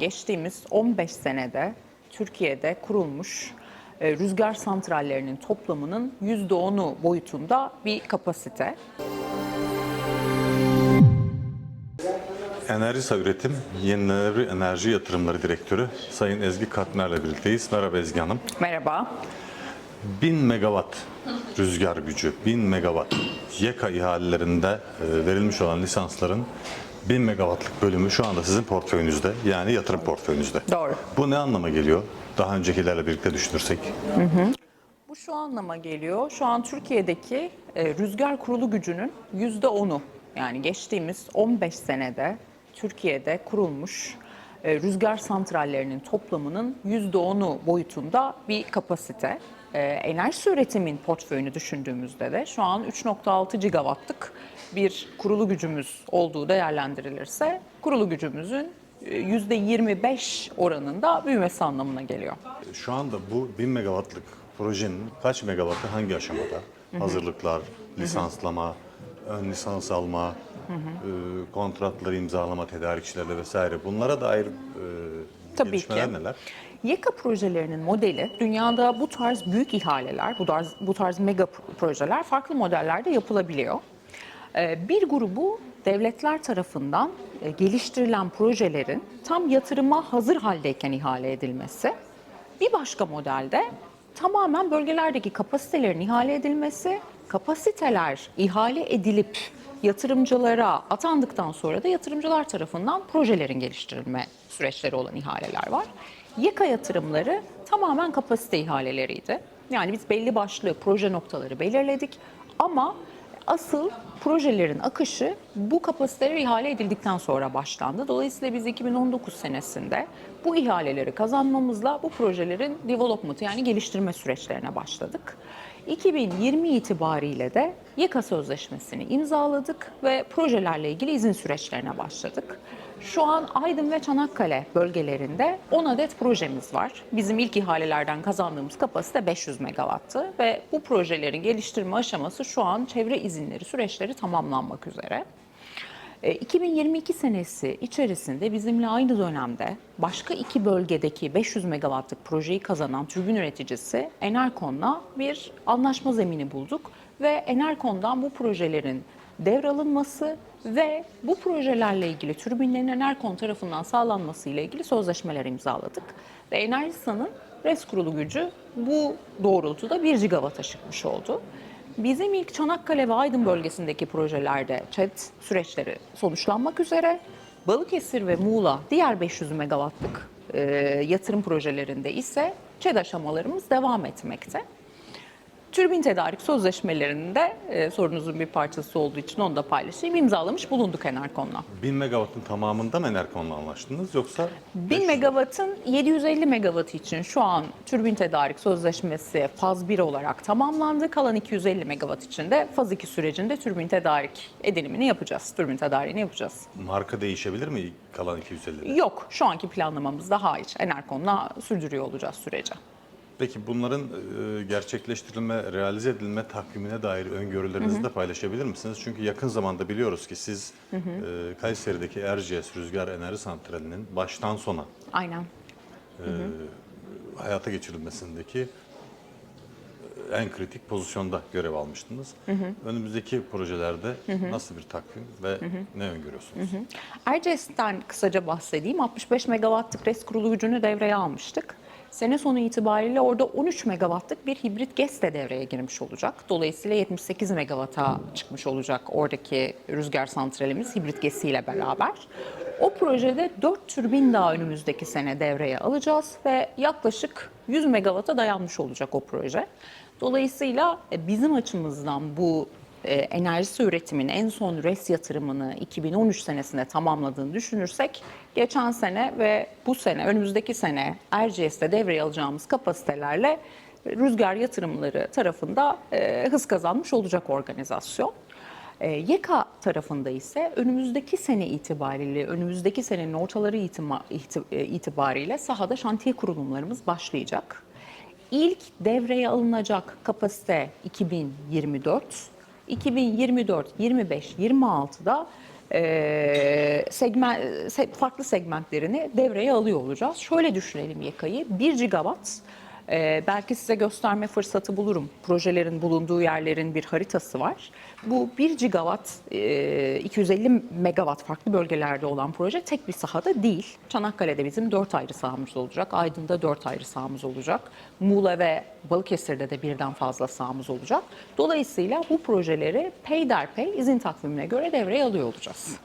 Geçtiğimiz 15 senede Türkiye'de kurulmuş e, rüzgar santrallerinin toplamının %10'u boyutunda bir kapasite. Enerjisa Üretim Yenilenebilir Enerji Yatırımları Direktörü Sayın Ezgi Katmer'le birlikteyiz. Merhaba Ezgi Hanım. Merhaba. 1000 megawatt rüzgar gücü, 1000 megawatt YEKA ihalelerinde e, verilmiş olan lisansların 1000 megawattlık bölümü şu anda sizin portföyünüzde yani yatırım portföyünüzde. Doğru. Bu ne anlama geliyor? Daha öncekilerle birlikte düşünürsek. Bu şu anlama geliyor. Şu an Türkiye'deki e, rüzgar kurulu gücünün %10'u yani geçtiğimiz 15 senede Türkiye'de kurulmuş e, rüzgar santrallerinin toplamının %10'u boyutunda bir kapasite. E, enerji üretimin portföyünü düşündüğümüzde de şu an 3.6 gigawattlık bir kurulu gücümüz olduğu değerlendirilirse kurulu gücümüzün e, %25 oranında büyümesi anlamına geliyor. Şu anda bu 1000 megawattlık projenin kaç megawattı hangi aşamada? Hazırlıklar, lisanslama, ön lisans alma, e, kontratları imzalama tedarikçilerle vesaire. Bunlara dair e, Tabii gelişmeler ki. neler? YEKA projelerinin modeli dünyada bu tarz büyük ihaleler, bu tarz, bu tarz mega pro- projeler farklı modellerde yapılabiliyor. Ee, Bir grubu devletler tarafından e, geliştirilen projelerin tam yatırıma hazır haldeyken ihale edilmesi. Bir başka modelde tamamen bölgelerdeki kapasitelerin ihale edilmesi, kapasiteler ihale edilip yatırımcılara atandıktan sonra da yatırımcılar tarafından projelerin geliştirilme süreçleri olan ihaleler var. YEKA yatırımları tamamen kapasite ihaleleriydi. Yani biz belli başlı proje noktaları belirledik ama asıl projelerin akışı bu kapasiteler ihale edildikten sonra başlandı. Dolayısıyla biz 2019 senesinde bu ihaleleri kazanmamızla bu projelerin development yani geliştirme süreçlerine başladık. 2020 itibariyle de YEKA sözleşmesini imzaladık ve projelerle ilgili izin süreçlerine başladık. Şu an Aydın ve Çanakkale bölgelerinde 10 adet projemiz var. Bizim ilk ihalelerden kazandığımız kapasite 500 megawattı ve bu projelerin geliştirme aşaması şu an çevre izinleri süreçleri tamamlanmak üzere. E, 2022 senesi içerisinde bizimle aynı dönemde başka iki bölgedeki 500 megawattlık projeyi kazanan türbin üreticisi Enerkon'la bir anlaşma zemini bulduk ve Enerkon'dan bu projelerin devralınması ve bu projelerle ilgili türbinlerin Enerkon tarafından sağlanması ile ilgili sözleşmeler imzaladık. Ve Enerjisa'nın res kurulu gücü bu doğrultuda 1 gigawata çıkmış oldu. Bizim ilk Çanakkale ve Aydın bölgesindeki projelerde ÇED süreçleri sonuçlanmak üzere. Balıkesir ve Muğla diğer 500 megawattlık e, yatırım projelerinde ise ÇED aşamalarımız devam etmekte. Türbin tedarik sözleşmelerinde e, sorunuzun bir parçası olduğu için onu da paylaşayım. imzalamış bulunduk Enerkon'la. 1000 megawattın tamamında mı Enerkon'la anlaştınız yoksa 1000 megawattın 750 megawatt için şu an türbin tedarik sözleşmesi faz 1 olarak tamamlandı. Kalan 250 megawatt için de faz 2 sürecinde türbin tedarik edilimini yapacağız. Türbin tedariğini yapacağız. marka değişebilir mi kalan 250'de? Yok şu anki planlamamızda hayır. Enerkon'la sürdürüyor olacağız süreci. Peki bunların e, gerçekleştirilme, realize edilme takvimine dair öngörülerinizi de paylaşabilir misiniz? Çünkü yakın zamanda biliyoruz ki siz e, Kayseri'deki Erciyes Rüzgar Enerji Santrali'nin baştan sona Aynen. hayata geçirilmesindeki e, en kritik pozisyonda görev almıştınız. Önümüzdeki projelerde nasıl bir takvim ve ne öngörüyorsunuz? Erciyes'ten kısaca bahsedeyim. 65 megawattlık res kurulu gücünü devreye almıştık. Sene sonu itibariyle orada 13 megawattlık bir hibrit GES de devreye girmiş olacak. Dolayısıyla 78 megawata çıkmış olacak oradaki rüzgar santralimiz hibrit GES'i beraber. O projede 4 türbin daha önümüzdeki sene devreye alacağız ve yaklaşık 100 megawata dayanmış olacak o proje. Dolayısıyla e, bizim açımızdan bu e, enerjisi üretimin en son res yatırımını 2013 senesinde tamamladığını düşünürsek geçen sene ve bu sene önümüzdeki sene Erciyes'te devreye alacağımız kapasitelerle rüzgar yatırımları tarafında e, hız kazanmış olacak organizasyon. E, YEKA tarafında ise önümüzdeki sene itibariyle, önümüzdeki senenin ortaları itima- iti- e, itibariyle sahada şantiye kurulumlarımız başlayacak. İlk devreye alınacak kapasite 2024. 2024, 25, 26'da e, segment, se- farklı segmentlerini devreye alıyor olacağız. Şöyle düşünelim YEKA'yı. 1 gigawatt ee, belki size gösterme fırsatı bulurum. Projelerin bulunduğu yerlerin bir haritası var. Bu 1 gigawatt, e, 250 megawatt farklı bölgelerde olan proje tek bir sahada değil. Çanakkale'de bizim 4 ayrı sahamız olacak. Aydın'da 4 ayrı sahamız olacak. Muğla ve Balıkesir'de de birden fazla sahamız olacak. Dolayısıyla bu projeleri peyderpey izin takvimine göre devreye alıyor olacağız.